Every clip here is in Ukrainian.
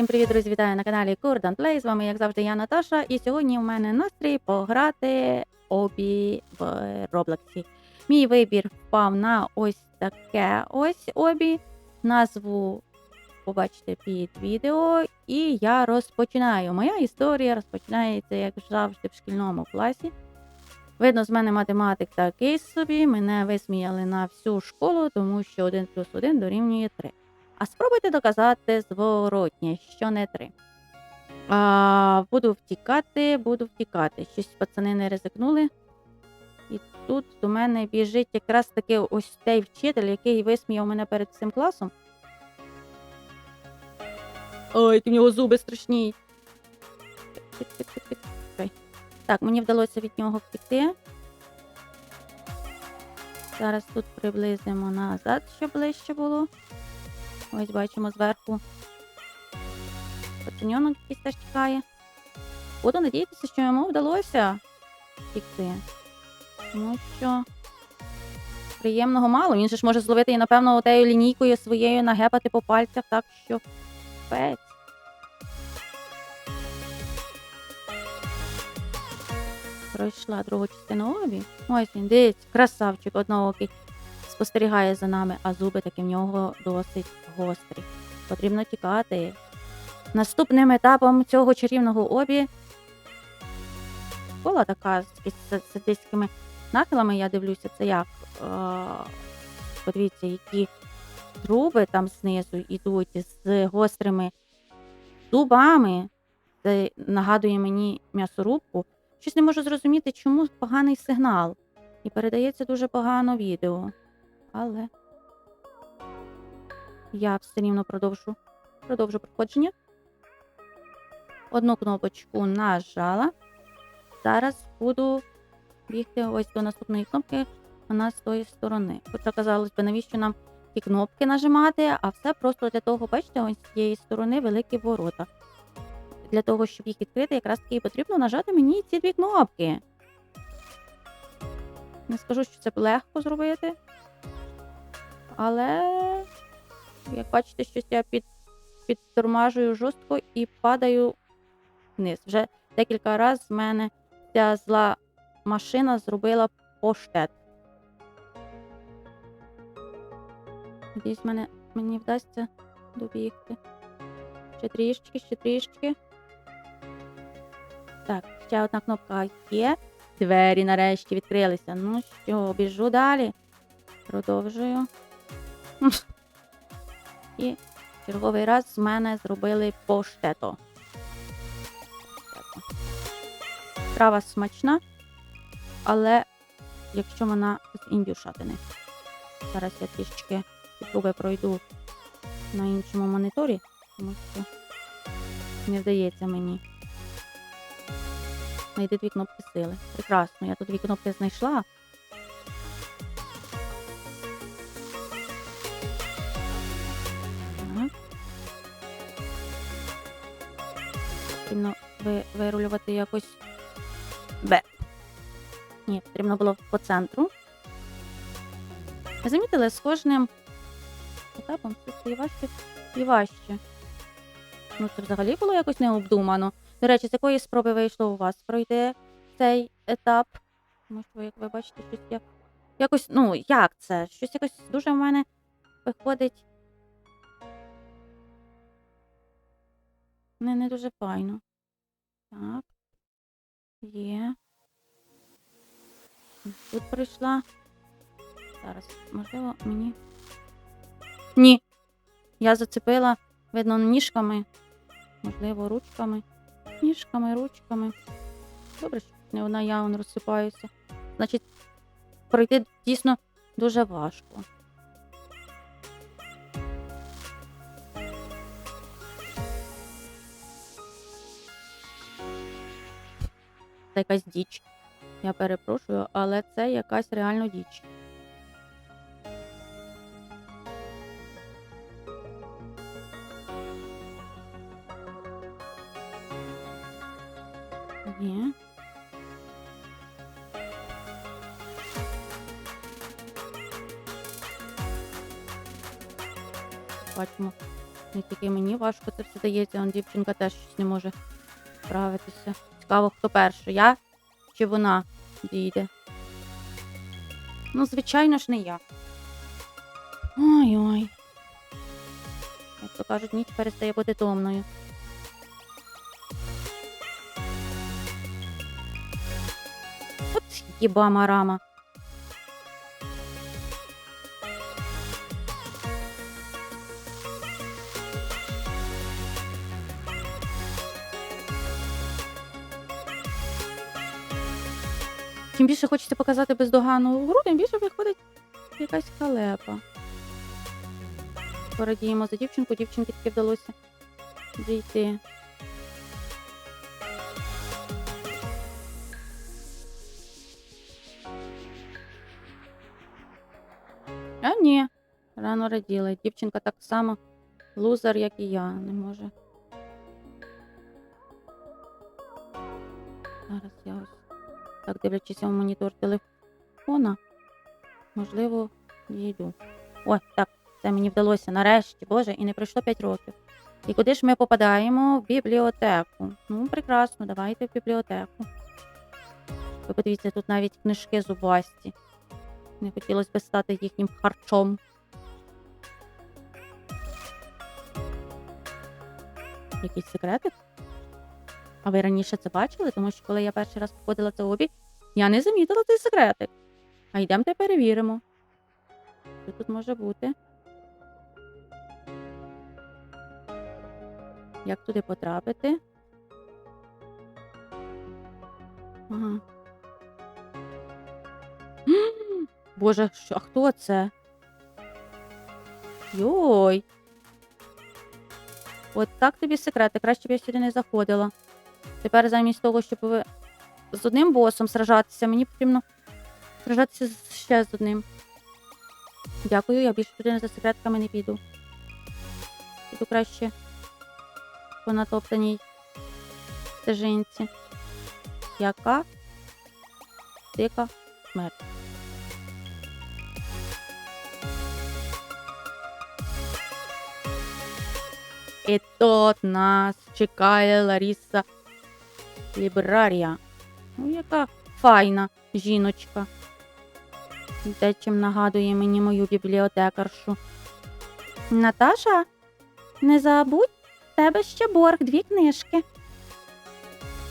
Всім привіт, друзі! Вітаю на каналі Kurdan Play. З вами, як завжди, я Наташа. І сьогодні в мене настрій пограти обі в Роблоксі. Мій вибір впав на ось таке ось обі. Назву побачите під відео. І я розпочинаю. Моя історія розпочинається, як завжди, в шкільному класі. Видно, з мене математик такий собі. Мене висміяли на всю школу, тому що 1 плюс 1 дорівнює 3. А спробуйте доказати зворотнє, що не 3. А, буду втікати, буду втікати. Щось пацани не ризикнули. І тут до мене біжить якраз таки ось цей вчитель, який висміяв мене перед всім класом. Ой, які в нього зуби страшні. Так, мені вдалося від нього втекти. Зараз тут приблизимо назад, щоб ближче було. Ось бачимо зверху. Пацаньонок якийсь теж тікає. Буду надіятися, що йому вдалося втікти. Тому що приємного мало. Він же ж може зловити і, напевно, отею лінійкою своєю нагепати по пальцях, так що пець. Пройшла другу частину обі. Ось він, дивіться, красавчик одноокий. Спостерігає за нами, а зуби таки в нього досить гострі. Потрібно тікати. Наступним етапом цього чарівного обі була така з садистськими нахилами, я дивлюся, це як. Е, Подивіться, які труби там знизу йдуть з гострими зубами. Це нагадує мені м'ясорубку. Щось не можу зрозуміти, чому поганий сигнал. І передається дуже погано відео. Але я все рівно продовжу, продовжу проходження. Одну кнопочку нажала. Зараз буду бігти ось до наступної кнопки, вона з тої сторони. Хоча, казалось би, навіщо нам ті кнопки нажимати, а все просто для того, бачите, ось з цієї сторони великі ворота. Для того, щоб їх відкрити, якраз таки потрібно нажати мені ці дві кнопки. Не скажу, що це легко зробити. Але, як бачите, щось я під, підтормажую жорстко і падаю вниз. Вже декілька разів з мене ця зла машина зробила поштет. Надіюсь, мене, мені вдасться добігти. Ще трішечки, ще трішечки. Так, ще одна кнопка є. Двері нарешті відкрилися. Ну що, біжу далі. Продовжую. І черговий раз з мене зробили поштето. Трава смачна, але якщо вона з індюшатини. Зараз я трішечки труби пройду на іншому моніторі, тому що не вдається мені. Знайти дві кнопки сили. Прекрасно, я тут дві кнопки знайшла. Потрібно ви, вирулювати якось Б. Ні, потрібно було по центру. Ви замітили, з кожним етапом це стає важче і важче. Ну, це взагалі було якось необдумано. До речі, з якої спроби вийшло у вас пройти цей етап? Тому що, як ви бачите, щось я якось, ну, як це? Щось якось дуже в мене виходить. Не, не дуже файно. Так. Є. Тут прийшла. Зараз, можливо, мені. Ні. Я зацепила, видно, ніжками. Можливо, ручками. Ніжками, ручками. Добре, що не одна я он розсипаюся. Значить, пройти дійсно дуже важко. Це якась діч. Я перепрошую, але це якась реально діч. Бачимо Не тільки мені важко це все дається, он дівчинка теж щось не може справитися. Цікаво, хто перший, я чи вона дійде. Ну, звичайно ж, не я. Ой-ой. Як то кажуть, ніч перестає бути томною. От їбама рама. Чим більше хочеться показати бездоганну гру, тим більше виходить якась халепа. Порадіємо за дівчинку, дівчинки таки вдалося дійти. А ні, рано раділа. Дівчинка так само лузер, як і я, не може. Зараз я ось так дивлячись в монітор телефона, можливо, дійду. Ой, так, це мені вдалося нарешті, боже, і не пройшло 5 років. І куди ж ми попадаємо? В бібліотеку. Ну, прекрасно, давайте в бібліотеку. Ви подивіться, тут навіть книжки зубасті. Не хотілося б стати їхнім харчом. Якийсь секретик? А ви раніше це бачили? Тому що коли я перший раз походила це обі, я не замітила цей секретик. А йдемте перевіримо. Що тут може бути? Як туди потрапити? Ага. Боже, що, а хто це? Йой. От так тобі секрети, краще б я сюди не заходила. Тепер замість того, щоб з одним босом сражатися, мені потрібно сражатися ще з одним. Дякую, я більше туди за секретками не піду. Піду краще по натоптаній стежинці. Яка дика смерть. І тут нас чекає Ларіса Лібрарія. Ну, яка файна жіночка. Дечим нагадує мені мою бібліотекаршу. Наташа, не забудь, в тебе ще борг дві книжки.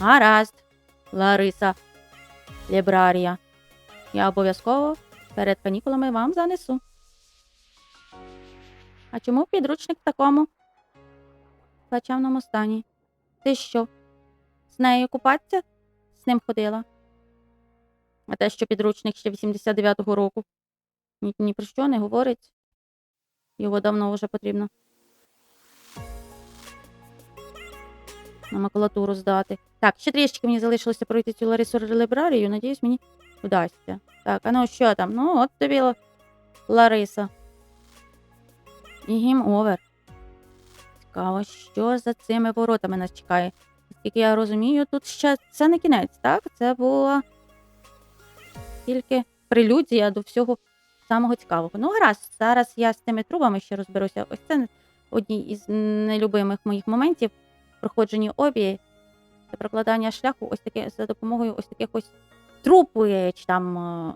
Гаразд, Лариса Лібрарія. Я обов'язково перед канікулами вам занесу. А чому підручник в такому плачевному стані? Ти що? З нею купатися? З ним ходила. А те, що підручник ще 89-го року. Ні, ні про що не говорить. Його давно вже потрібно. На макулатуру здати. Так, ще трішки мені залишилося пройти цю Ларису Лібрарію. Надіюсь, мені вдасться. Так, а ну що там? Ну, от тобі Лариса. І гім овер. Цікаво, що за цими воротами нас чекає. Наскільки я розумію, тут ще це не кінець, так? Це була тільки прелюдія до всього самого цікавого. Ну, гаразд, зараз я з цими трубами ще розберуся. Ось це одні із нелюбимих моїх моментів в проходженні обі. Це прокладання шляху ось таке за допомогою ось таких ось труб чи там е,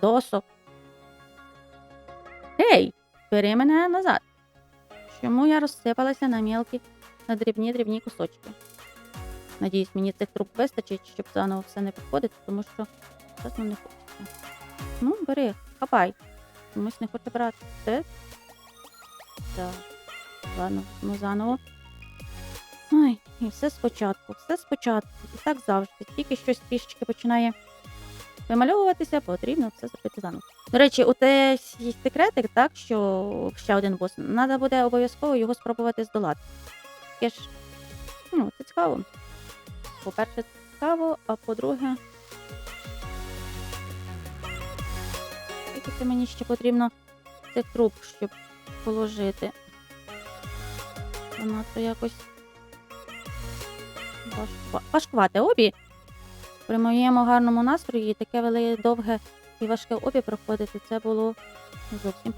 досок. Ей, бери мене назад. Чому я розсипалася на мілкі, на дрібні дрібні кусочки? Надіюсь, мені цих труб вистачить, щоб заново все не приходити, тому що чесно не хочеться. Ну, бери, хапай. Комусь не хоче брати. Це? Так. Ладно, ну заново. Ой, і все спочатку, все спочатку. І так завжди. Тільки щось трішечки починає вимальовуватися, потрібно все зробити заново. До речі, у те є секретик, так, що ще один бос. Треба буде обов'язково його спробувати здолати. Таке ж, ну, це цікаво. По-перше, це цікаво, а по-друге. Скільки це мені ще потрібно цих труб, щоб положити. Воно то якось важкува- важкувате обі. При моєму гарному настрої таке вели довге і важке обі проходити. Це було зовсім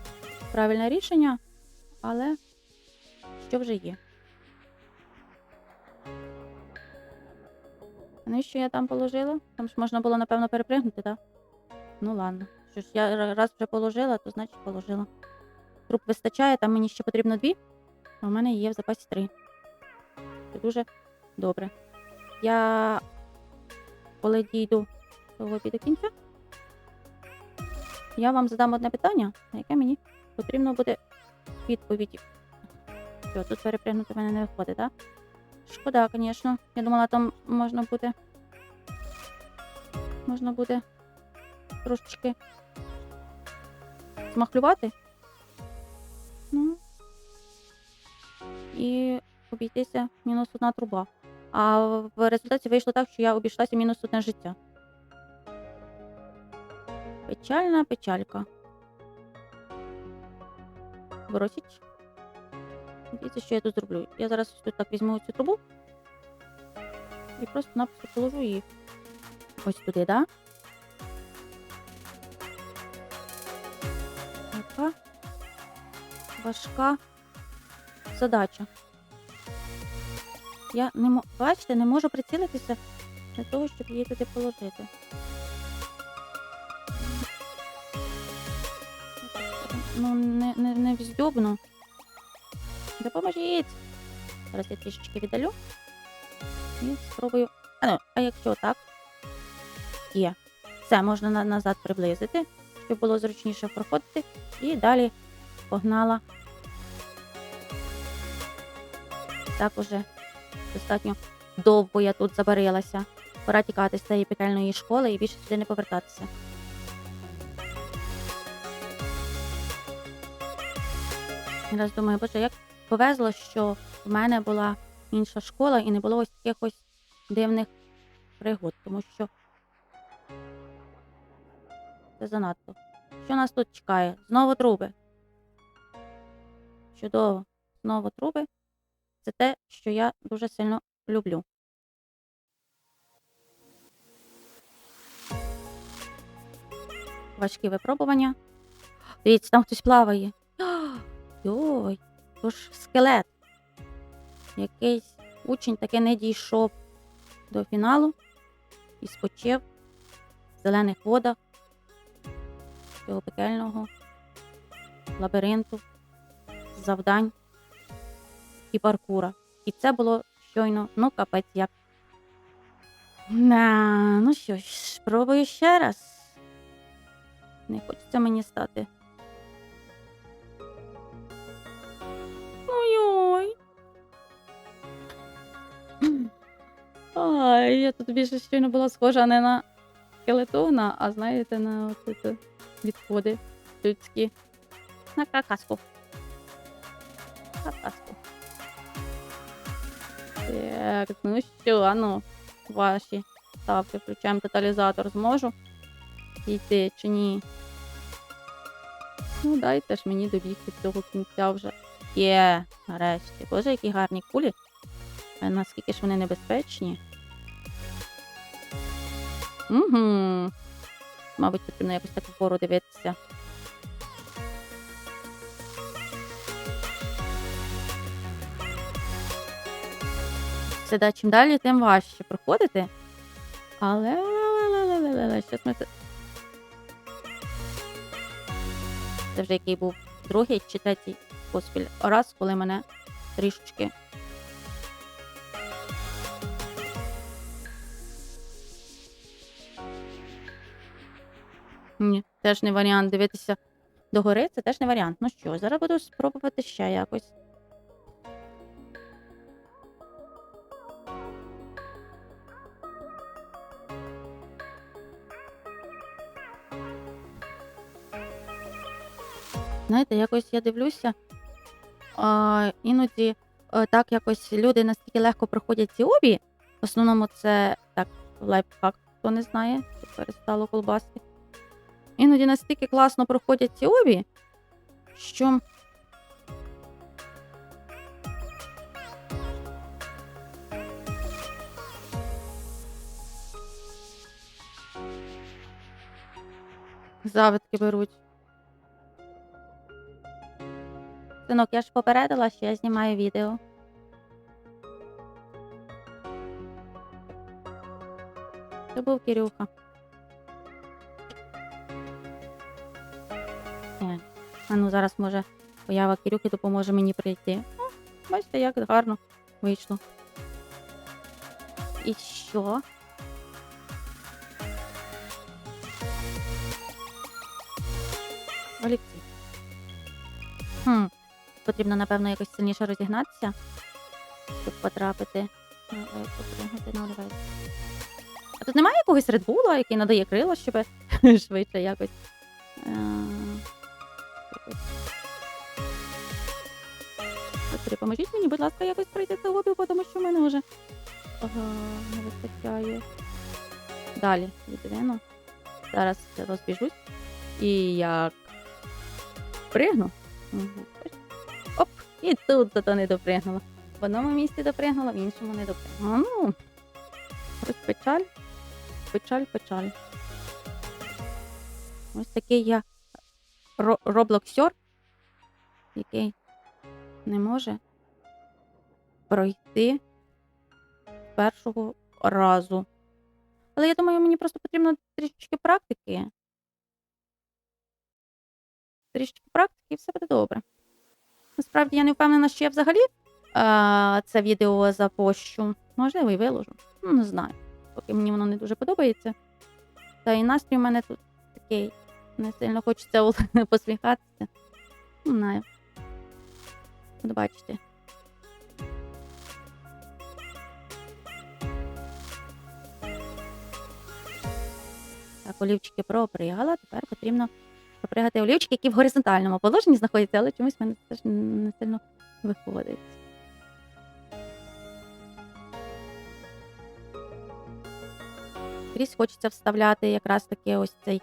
правильне рішення, але що вже є. А навіщо я там положила? Там ж можна було, напевно, перепригнути, так? Ну ладно. Що ж, я раз вже положила, то значить положила. Труп вистачає, там мені ще потрібно дві, а в мене є в запасі три. Це дуже добре. Я коли дійду лобі до кінця, я вам задам одне питання, на яке мені потрібно буде відповідь. Що, тут перепригнути в мене не виходить, так? Шкода, звісно. Я думала, там можна буде. Можна буде трошечки змахлювати. Ну. І обійтися мінус одна труба. А в результаті вийшло так, що я обійшлася мінус одне життя. Печальна печалька. Бросить. Дивіться, що я тут зроблю. Я зараз тут так візьму цю трубу і просто-напросто положу її ось туди, да? Така важка задача. Я не мо... бачите, не можу прицілитися для того, щоб її туди положити. Ну, не, не, не вздьобну. Допоможіть! Зараз я трішечки віддалю. І спробую. А, ну, а якщо так? Є. Все, можна на- назад приблизити, щоб було зручніше проходити. І далі погнала. Так уже достатньо довго я тут забарилася. Пора тікати з цієї пекельної школи і більше сюди не повертатися. І раз думаю, боже, як повезло, що в мене була інша школа і не було ось таких ось дивних пригод, тому що це занадто. Що нас тут чекає? Знову труби. Чудово. Знову труби. Це те, що я дуже сильно люблю. Важкі випробування. Дивіться, там хтось плаває. Йой, то ж скелет. Якийсь учень таки не дійшов до фіналу і спочив в зелених водах цього пекельного лабіринту, завдань і паркура. І це було щойно, ну, капець як. На, ну що ж, спробую ще раз. Не хочеться мені стати. Ай, я тут більше щойно була схожа не на скелетона, а знаєте, на от відходи людські. На какаску. Какаску. Так, ну що, а ну, ваші ставки, включаємо тоталізатор, зможу дійти чи ні? Ну, дайте ж мені добігти цього кінця вже. Є, нарешті. Боже, які гарні кулі. Наскільки ж вони небезпечні. Угу. Мабуть, потрібно якось так вгору дивитися. Це да, чим далі, тим важче проходити. Але щас ми. Це вже який був другий чи третій поспіль раз, коли мене трішечки. Ні, теж не варіант дивитися догори, це теж не варіант. Ну що, зараз буду спробувати ще якось. Знаєте, якось я дивлюся, а, іноді е, так якось люди настільки легко проходять ці обі. В основному це так, лайфхак, хто не знає, що перестало колбасти. Іноді настільки класно проходять ці обі, що. Завитки беруть. Синок, я ж попередила, що я знімаю відео. Це був Кирюха. А ну зараз може поява Кирюхи допоможе мені прийти. О, бачите, як гарно вийшло. І що? Олівці. Хм. Потрібно, напевно, якось сильніше розігнатися, щоб потрапити. Ну, олівець. А тут немає якогось редбула, який надає крила, щоб швидше якось. Е, якось. Мені, будь ласка, якось пройти це хобі, тому що в мене вже ага, не вистачає. Далі відвину. Зараз розбіжусь. І як пригну. Оп, і тут зато не допригнула. В одному місці допригнула, в іншому не допригнула. Ну, ось печаль, печаль, печаль. Ось такий я ро- роблоксер, який не може пройти першого разу. Але я думаю, мені просто потрібно трішечки практики. Трішечки практики і все буде добре. Насправді я не впевнена, що я взагалі а, це відео запощу. Можливо, і виложу. Ну, не знаю. Поки мені воно не дуже подобається. Та і настрій у мене тут такий. Не сильно хочеться посміхатися. Не знаю. От бачите. Так, олівчики пропригала. Тепер потрібно пропригати олівчики, які в горизонтальному положенні знаходяться, але чомусь в мене теж не сильно виходить. Скрізь хочеться вставляти якраз таки ось цей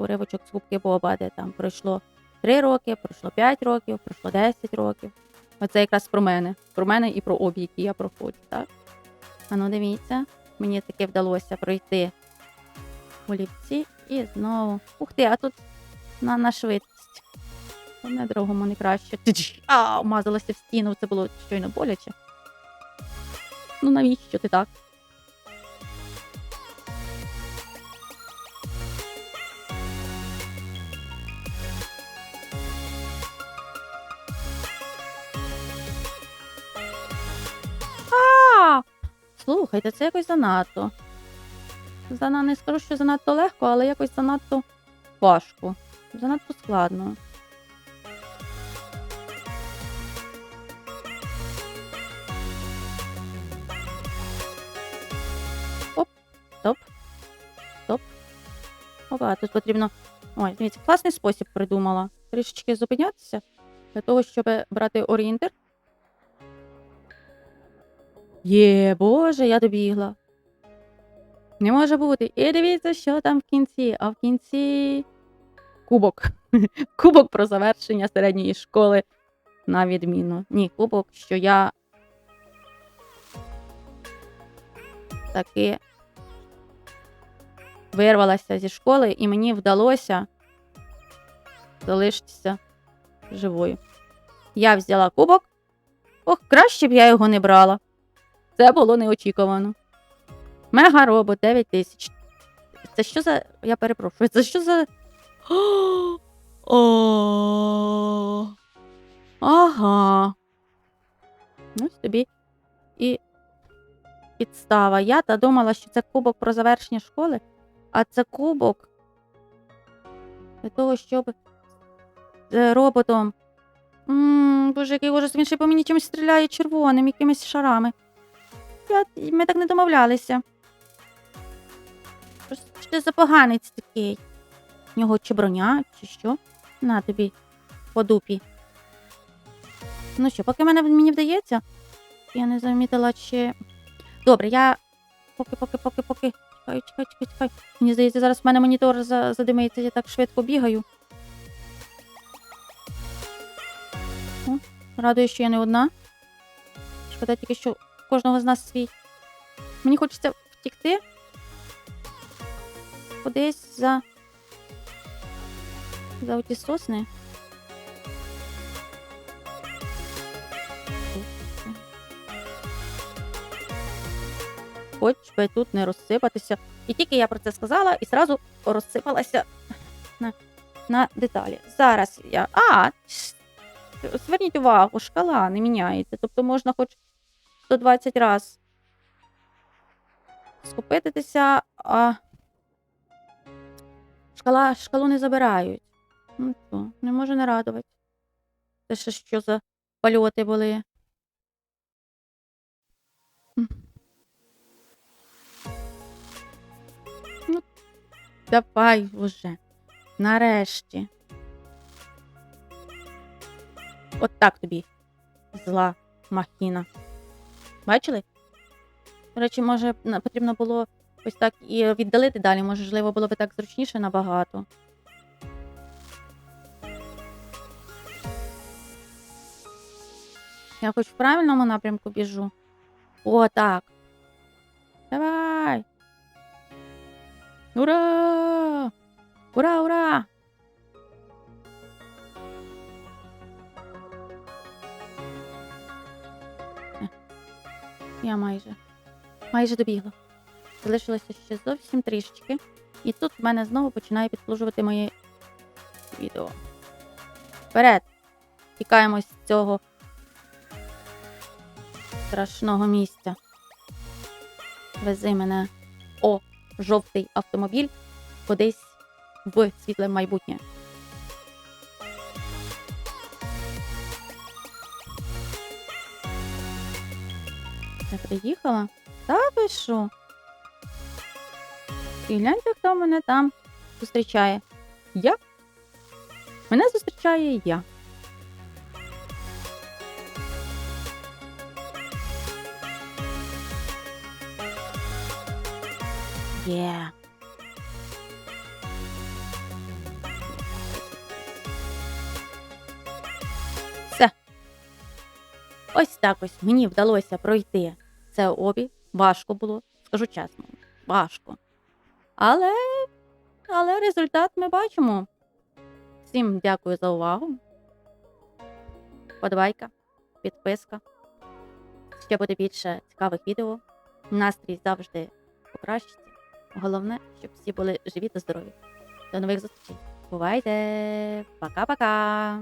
уривочок з губки Боба, де там пройшло 3 роки, пройшло 5 років, пройшло 10 років. Оце якраз про мене. Про мене і про обі, які я проходжу, так? А ну дивіться, мені таки вдалося пройти олівці і знову. Ух ти, а тут на, на швидкість. Одне другому не краще. А, вмазалася в стіну, це було щойно боляче. Ну навіщо ти так? Слухайте, це якось занадто. Зана не скажу, що занадто легко, але якось занадто важко. Занадто складно. Оп, стоп. Стоп. Опа, тут потрібно. Ой, дивіться, класний спосіб придумала. Трішечки зупинятися для того, щоб брати орієнтир. Є, боже, я добігла. Не може бути. І дивіться, що там в кінці. А в кінці кубок. кубок про завершення середньої школи на відміну. Ні, кубок, що я таки вирвалася зі школи, і мені вдалося залишитися живою. Я взяла кубок. Ох, краще б я його не брала. Це було неочікувано. Мега робот 9 тисяч. Це що за. Я перепрошую, це що за. Ага. Ось тобі і підстава. Я та думала, що це кубок про завершення школи, а це кубок для того, щоб з роботом. М, Боже, який ужас, він ще по мені чимось стріляє червоним, якимись шарами. Я, ми так не домовлялися. Що що за поганець такий? В нього чи броня, чи що? На тобі по дупі. Ну що, поки мене мені вдається, я не замітила, чи. Добре, я поки, поки, поки, поки. Чекай, чекай, чекай, чекай. Мені здається, зараз в мене монітор за- задимається, я так швидко бігаю. О, радує, що я не одна. Шкода тільки, що у кожного з нас свій. Мені хочеться втікти. Кудись за. За оті сосни. Хоч би тут не розсипатися. І тільки я про це сказала і зразу розсипалася на на деталі. Зараз я. А! Зверніть увагу, шкала не міняється. Тобто можна хоч 120 разів скупитися, а шкала, шкалу не забирають. Ну що, не може не радувати. Це ще що за польоти були. Ну, давай уже. Нарешті. От так тобі. Зла махіна. Бачили? До речі, може, потрібно було ось так і віддалити далі. Можливо, було би так зручніше набагато. Я хоч в правильному напрямку біжу. О, так. Давай. Ура! Ура, ура! Я майже. Майже добігла. Залишилося ще зовсім трішечки. І тут в мене знову починає підслужувати моє відео. Вперед! Тікаємо з цього страшного місця. Вези мене о жовтий автомобіль кудись в світле майбутнє. Приїхала? Та ви що? І гляньте, хто мене там зустрічає. Я? Мене зустрічає я. Є. Все. Ось так ось мені вдалося пройти це обі. Важко було, скажу чесно, важко. Але, але результат ми бачимо. Всім дякую за увагу. Подобайка, підписка. Ще буде більше цікавих відео. Настрій завжди покращиться. Головне, щоб всі були живі та здорові. До нових зустрічей. Бувайте! Пока-пока!